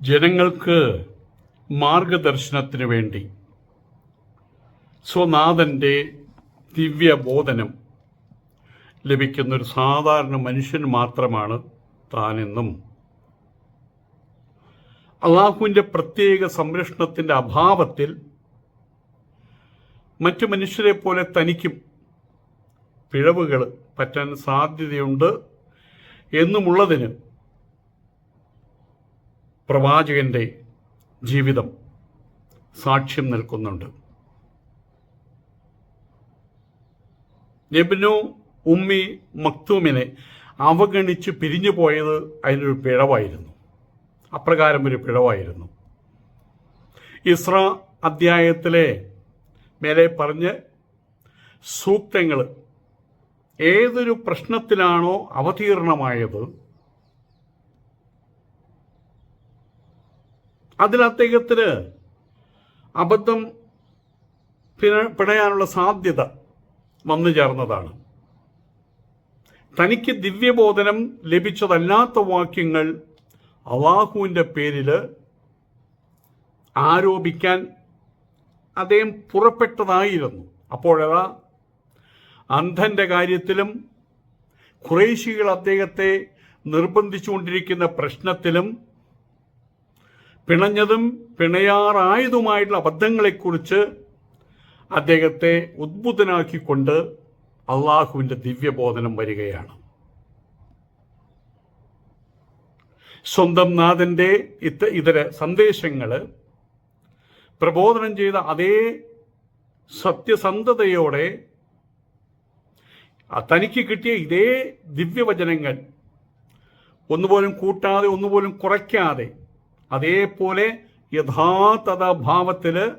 ജനങ്ങൾക്ക് മാർഗദർശനത്തിന് വേണ്ടി സ്വനാഥന്റെ ദിവ്യബോധനം ലഭിക്കുന്ന ഒരു സാധാരണ മനുഷ്യൻ മാത്രമാണ് താനെന്നും അള്ളാഹുവിന്റെ പ്രത്യേക സംരക്ഷണത്തിന്റെ അഭാവത്തിൽ മറ്റു മനുഷ്യരെ പോലെ തനിക്കും പിഴവുകൾ പറ്റാൻ സാധ്യതയുണ്ട് എന്നുമുള്ളതിന് പ്രവാചകന്റെ ജീവിതം സാക്ഷ്യം നിൽക്കുന്നുണ്ട്. നെബിനു ഉമ്മി മക്തൂമിനെ അവഗണിച്ച് പിരിഞ്ഞു പോയത് അതിനൊരു പിഴവായിരുന്നു. അപ്രകാരം ഒരു പിഴവായിരുന്നു. ഇസ്ര അധ്യായത്തിലെ മേലെ പറഞ്ഞ് സൂക്തങ്ങൾ ഏതൊരു പ്രശ്നത്തിലാണോ അവതീർണമായത് അതിൽ അദ്ദേഹത്തിന് അബദ്ധം പിണ- പിണയാനുള്ള സാധ്യത വന്നു ചേർന്നതാണ്. തനിക്ക് ദിവ്യബോധനം ലഭിച്ചതല്ലാത്ത വാക്യങ്ങൾ അള്ളാഹുവിന്റെ പേരിൽ ആരോപിക്കാൻ അദ്ദേഹം പുറപ്പെട്ടതായിരുന്നു. അപ്പോഴതാ അന്ധന്റെ കാര്യത്തിലും കുറേശികൾ അദ്ദേഹത്തെ നിർബന്ധിച്ചുകൊണ്ടിരിക്കുന്ന പ്രശ്നത്തിലും പിണഞ്ഞതും പിണയാറായതുമായിട്ടുള്ള അബദ്ധങ്ങളെക്കുറിച്ച് അദ്ദേഹത്തെ ഉദ്ബുദ്ധനാക്കിക്കൊണ്ട് അള്ളാഹുവിന്റെ ദിവ്യബോധനം വരികയാണ്. സ്വന്തം നാഥന്റെ ഇത്ത ഇതര സന്ദേശങ്ങൾ പ്രബോധനം ചെയ്ത അതേ സത്യസന്ധതയോടെ തനിക്ക് കിട്ടിയ ഇതേ ദിവ്യവചനങ്ങൾ ഒന്നുപോലും കൂട്ടാതെ ഒന്നുപോലും കുറയ്ക്കാതെ അതേപോലെ യഥാർത്ഥത ഭാവത്തിൽ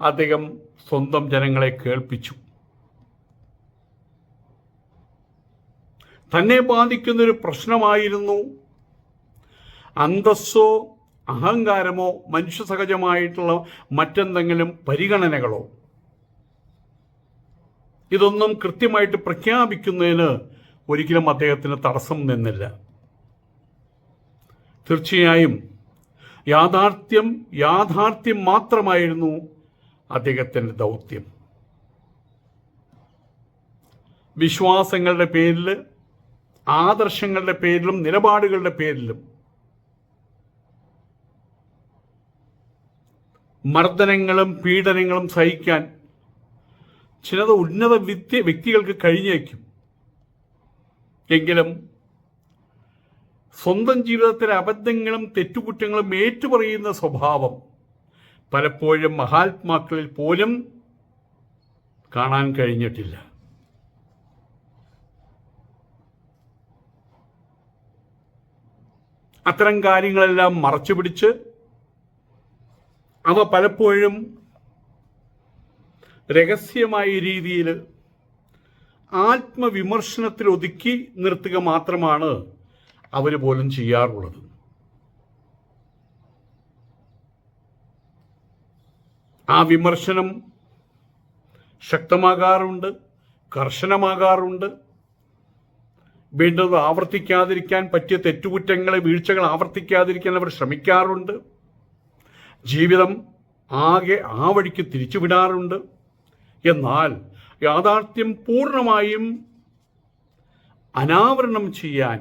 അദ്ദേഹം സ്വന്തം ജനങ്ങളെ കേൾപ്പിച്ചു. തന്നെ ബാധിക്കുന്നൊരു പ്രശ്നമായിരുന്നു അന്തസ്സോ അഹങ്കാരമോ മനുഷ്യസഹജമായിട്ടുള്ള മറ്റെന്തെങ്കിലും പരിഗണനകളോ. ഇതൊന്നും കൃത്യമായിട്ട് പ്രഖ്യാപിക്കുന്നതിന് ഒരിക്കലും അദ്ദേഹത്തിന് തടസ്സം നിന്നില്ല. തീർച്ചയായും യാഥാർത്ഥ്യം യാഥാർത്ഥ്യം മാത്രമായിരുന്നു അദ്ദേഹത്തിന്റെ ദൗത്യം. വിശ്വാസങ്ങളുടെ പേരിൽ ആദർശങ്ങളുടെ പേരിലും നിലപാടുകളുടെ പേരിലും മർദ്ദനങ്ങളും പീഡനങ്ങളും സഹിക്കാൻ ചിലത് ഉന്നത വിദ്യ വ്യക്തികൾക്ക് കഴിഞ്ഞേക്കും. എങ്കിലും സ്വന്തം ജീവിതത്തിലെ അബദ്ധങ്ങളും തെറ്റുകുറ്റങ്ങളും ഏറ്റുപറയുന്ന സ്വഭാവം പലപ്പോഴും മഹാത്മാക്കളിൽ പോലും കാണാൻ കഴിഞ്ഞിട്ടില്ല. അത്തരം കാര്യങ്ങളെല്ലാം മറച്ചു പിടിച്ച് അവ പലപ്പോഴും രഹസ്യമായ രീതിയിൽ ആത്മവിമർശനത്തിൽ ഒതുക്കി നിർത്തുക മാത്രമാണ് അവർ പോലും ചെയ്യാറുള്ളത്. ആ വിമർശനം ശക്തമാകാറുണ്ട് കർശനമാകാറുണ്ട്. വീണ്ടും ആവർത്തിക്കാതിരിക്കാൻ പറ്റിയ തെറ്റുകുറ്റങ്ങളെ വീഴ്ചകൾ ആവർത്തിക്കാതിരിക്കാൻ അവർ ശ്രമിക്കാറുണ്ട്. ജീവിതം ആകെ ആ വഴിക്ക് തിരിച്ചുവിടാറുണ്ട്. എന്നാൽ യാഥാർത്ഥ്യം പൂർണമായും അനാവരണം ചെയ്യാൻ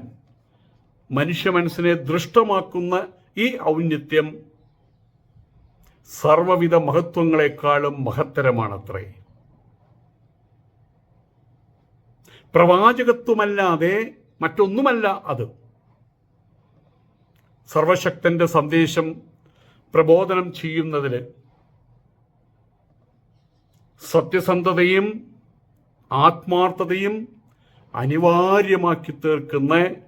മനുഷ്യ മനസ്സിനെ ദൃഷ്ടമാക്കുന്ന ഈ ഔന്നത്യം സർവവിധ മഹത്വങ്ങളെക്കാളും മഹത്തരമാണത്രേ. പ്രവാചകത്വമല്ലാതെ മറ്റൊന്നുമല്ല അത്. സർവശക്തന്റെ സന്ദേശം പ്രബോധനം ചെയ്യുന്നതിന് സത്യസന്ധതയും ആത്മാർത്ഥതയും അനിവാര്യമാക്കി തീർക്കുന്ന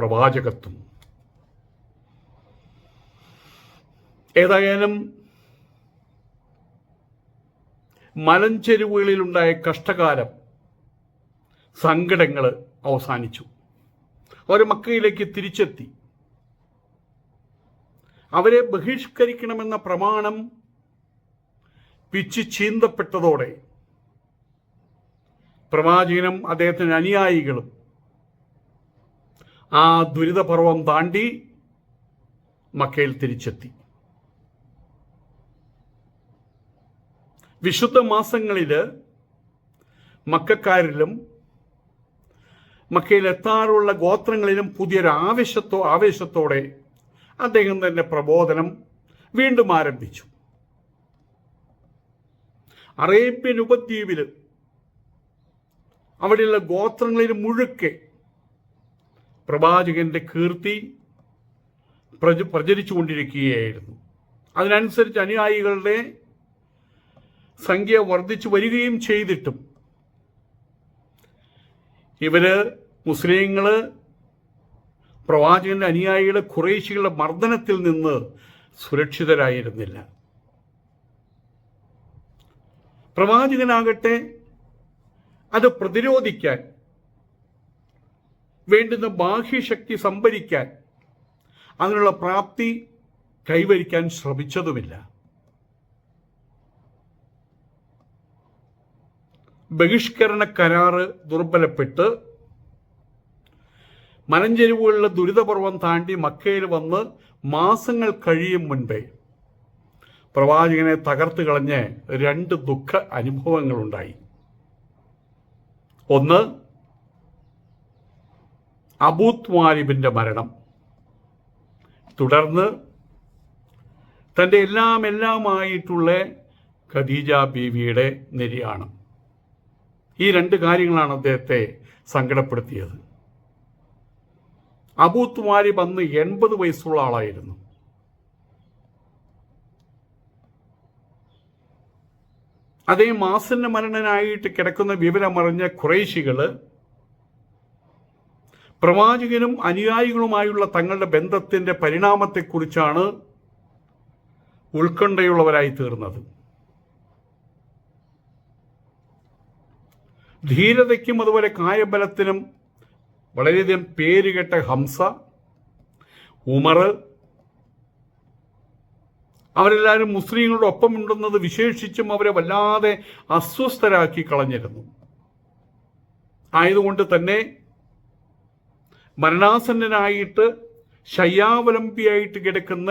പ്രവാചകത്വം. ഏതായാലും മലഞ്ചെരുവുകളിലുണ്ടായ കഷ്ടകാലം സങ്കടങ്ങൾ അവസാനിച്ചു. അവർ മക്കയിലേക്ക് തിരിച്ചെത്തി. അവരെ ബഹിഷ്കരിക്കണമെന്ന പ്രമാണം പിച്ചു ചീന്തപ്പെട്ടതോടെ പ്രവാചകനും അദ്ദേഹത്തിന് അനുയായികളും ആ ദുരിതപർവം താണ്ടി മക്കയിൽ തിരിച്ചെത്തി. വിശുദ്ധ മാസങ്ങളിൽ മക്കാരിലും മക്കയിൽ എത്താറുള്ള ഗോത്രങ്ങളിലും പുതിയൊരു ആവേശത്തോ ആവേശത്തോടെ അദ്ദേഹം തന്നെ പ്രബോധനം വീണ്ടും ആരംഭിച്ചു. അറേബ്യൻ ഉപദ്വീപിൽ അവിടെയുള്ള ഗോത്രങ്ങളിൽ മുഴുക്കെ പ്രവാചകന്റെ കീർത്തി പ്രച പ്രചരിച്ചുകൊണ്ടിരിക്കുകയായിരുന്നു. അതിനനുസരിച്ച് അനുയായികളുടെ സംഖ്യ വർദ്ധിച്ചു വരികയും ചെയ്തിട്ടും. ഇവർ മുസ്ലിങ്ങൾ പ്രവാചകന്റെ അനുയായികളെ കുറേശികളുടെ മർദ്ദനത്തിൽ നിന്ന് സുരക്ഷിതരായിരുന്നില്ല. പ്രവാചകനാകട്ടെ അത് പ്രതിരോധിക്കാൻ വേണ്ടുന്ന ബാഹ്യശക്തി സംഭരിക്കാൻ അതിനുള്ള പ്രാപ്തി കൈവരിക്കാൻ ശ്രമിച്ചതുമില്ല. ബഹിഷ്കരണ കരാറ് ദുർബലപ്പെട്ട് മലഞ്ചെരുവുകളിലെ ദുരിതപർവം താണ്ടി മക്കയിൽ വന്ന് മാസങ്ങൾ കഴിയും മുൻപേ പ്രവാചകനെ തകർത്ത് കളഞ്ഞ് രണ്ട് ദുഃഖ അനുഭവങ്ങളുണ്ടായി. ഒന്ന് അബൂത്ത് വാലിബിന്റെ മരണം. തുടർന്ന് തന്റെ എല്ലാം എല്ലാമായിട്ടുള്ള ഖദീജ ബീവിയുടെ നിര്യാണം. ഈ രണ്ട് കാര്യങ്ങളാണ് അദ്ദേഹത്തെ സങ്കടപ്പെടുത്തിയത്. അബൂത്ത് വാലിബ് അന്ന് എൺപത് വയസ്സുള്ള ആളായിരുന്നു. അതേ മാസന്ന മരണനായിട്ട് കിടക്കുന്ന വിവരമറിഞ്ഞ കുറേശികൾ പ്രവാചകനും അനുയായികളുമായുള്ള തങ്ങളുടെ ബന്ധത്തിന്റെ പരിണാമത്തെക്കുറിച്ചാണ് ഉത്കണ്ഠയുള്ളവരായി തീർന്നത് ധീരതയ്ക്കും അതുപോലെ കായബലത്തിനും വളരെയധികം പേരുകെട്ട ഹംസ ഉമർ അവരെല്ലാവരും മുസ്ലിങ്ങളുടെ ഒപ്പമുണ്ടെന്നത് വിശേഷിച്ചും അവരെ വല്ലാതെ അസ്വസ്ഥരാക്കി കളഞ്ഞിരുന്നു. ആയതുകൊണ്ട് തന്നെ മരണാസന്നനായിട്ട് ശയ്യാവലംബിയായിട്ട് കിടക്കുന്ന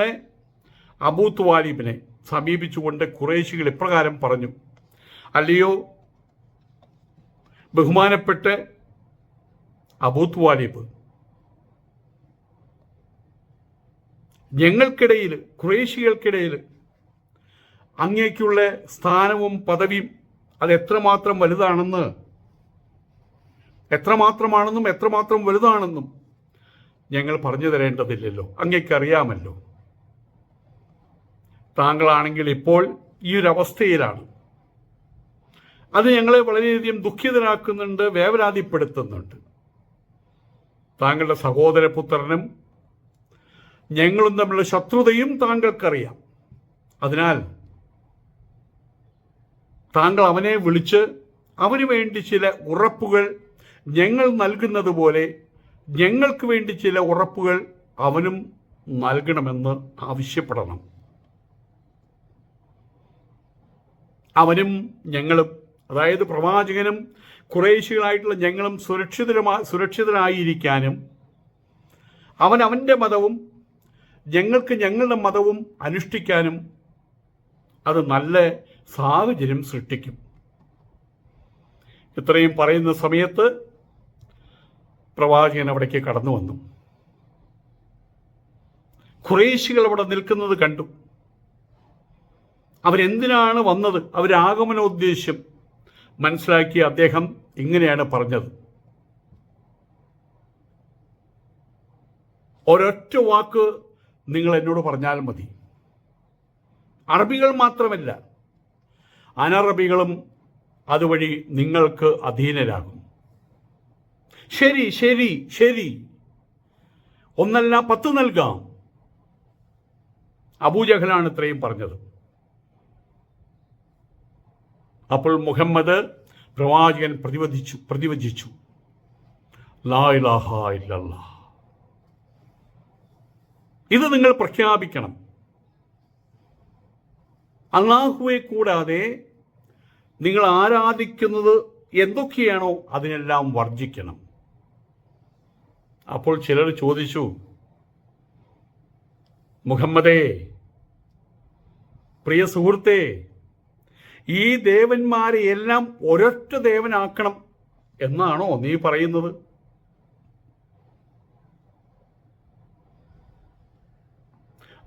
അബൂത്ത് വാലിബിനെ സമീപിച്ചുകൊണ്ട് കുറേശികൾ ഇപ്രകാരം പറഞ്ഞു അല്ലയോ ബഹുമാനപ്പെട്ട അബൂത്ത് വാലിബ് ഞങ്ങൾക്കിടയിൽ കുറേശികൾക്കിടയിൽ അങ്ങേക്കുള്ള സ്ഥാനവും പദവിയും അത് എത്രമാത്രം വലുതാണെന്ന് എത്രമാത്രമാണെന്നും എത്രമാത്രം വലുതാണെന്നും ഞങ്ങൾ പറഞ്ഞു തരേണ്ടതില്ലല്ലോ. അങ്ങേക്കറിയാമല്ലോ താങ്കളാണെങ്കിൽ ഇപ്പോൾ ഈ ഒരു അവസ്ഥയിലാണ്. അത് ഞങ്ങളെ വളരെയധികം ദുഃഖിതരാക്കുന്നുണ്ട് വേവലാതിപ്പെടുത്തുന്നുണ്ട് താങ്കളുടെ സഹോദരപുത്രനും ഞങ്ങളും തമ്മിലുള്ള ശത്രുതയും താങ്കൾക്കറിയാം. അതിനാൽ താങ്കൾ അവനെ വിളിച്ച് അവന് വേണ്ടി ചില ഉറപ്പുകൾ ഞങ്ങൾ നൽകുന്നത് പോലെ ഞങ്ങൾക്ക് വേണ്ടി ചില ഉറപ്പുകൾ അവനും നൽകണമെന്ന് ആവശ്യപ്പെടണം. അവനും ഞങ്ങളും അതായത് പ്രവാചകനും കുറേശികളായിട്ടുള്ള ഞങ്ങളും സുരക്ഷിതരമാ സുരക്ഷിതരായിരിക്കാനും അവൻ അവന്റെ മതവും ഞങ്ങൾക്ക് ഞങ്ങളുടെ മതവും അനുഷ്ഠിക്കാനും അത് നല്ല സാഹചര്യം സൃഷ്ടിക്കും. ഇത്രയും പറയുന്ന സമയത്ത് പ്രവാചകൻ അവിടേക്ക് കടന്നു വന്നു. ഖുറേശികൾ അവിടെ നിൽക്കുന്നത് കണ്ടു. അവരെന്തിനാണ് വന്നത്? അവരാഗമനോദ്ദേശ്യം മനസ്സിലാക്കി അദ്ദേഹം ഇങ്ങനെയാണ് പറഞ്ഞത്. ഒരൊറ്റ വാക്ക് നിങ്ങൾ എന്നോട് പറഞ്ഞാൽ മതി. അറബികൾ മാത്രമല്ല അനറബികളും അതുവഴി നിങ്ങൾക്ക് അധീനരാകും. ശരി ശരി ശരി. ഒന്നല്ല പത്ത് നൽകാം. അബൂജഹലാണ് ഇത്രയും പറഞ്ഞത്. അപ്പോൾ മുഹമ്മദ് പ്രവാചകൻ പ്രതിവദിച്ചു പ്രതിവചിച്ചു. ഇത് നിങ്ങൾ പ്രഖ്യാപിക്കണം. അള്ളാഹുവെ കൂടാതെ നിങ്ങൾ ആരാധിക്കുന്നത് എന്തൊക്കെയാണോ അതിനെല്ലാം വർജിക്കണം അപ്പോൾ ചിലർ ചോദിച്ചു മുഹമ്മദേ പ്രിയ സുഹൃത്തെ ഈ ദേവന്മാരെ എല്ലാം ഒരൊറ്റ ദേവനാക്കണം എന്നാണോ നീ പറയുന്നത്?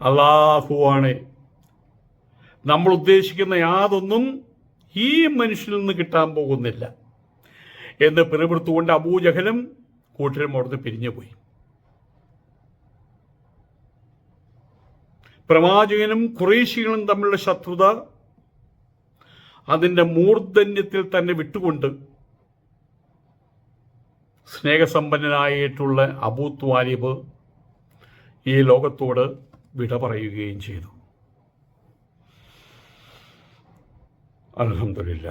അള്ളാഹുവാണ് നമ്മൾ ഉദ്ദേശിക്കുന്ന യാതൊന്നും ഈ മനുഷ്യനിൽ നിന്ന് കിട്ടാൻ പോകുന്നില്ല. എന്ന് പിറുപിറുത്തുകൊണ്ട് അബൂജഹലും കൂട്ടരും അവിടുന്ന് പിരിഞ്ഞുപോയി പ്രവാചകനും കുറേശികളും തമ്മിലുള്ള ശത്രുത അതിന്റെ മൂർധന്യത്തിൽ തന്നെ വിട്ടുകൊണ്ട് സ്നേഹസമ്പന്നനായിട്ടുള്ള അബൂ ത്വാലിബ് ഈ ലോകത്തോട് വിട പറയുകയും ചെയ്തു. അലഹമില്ല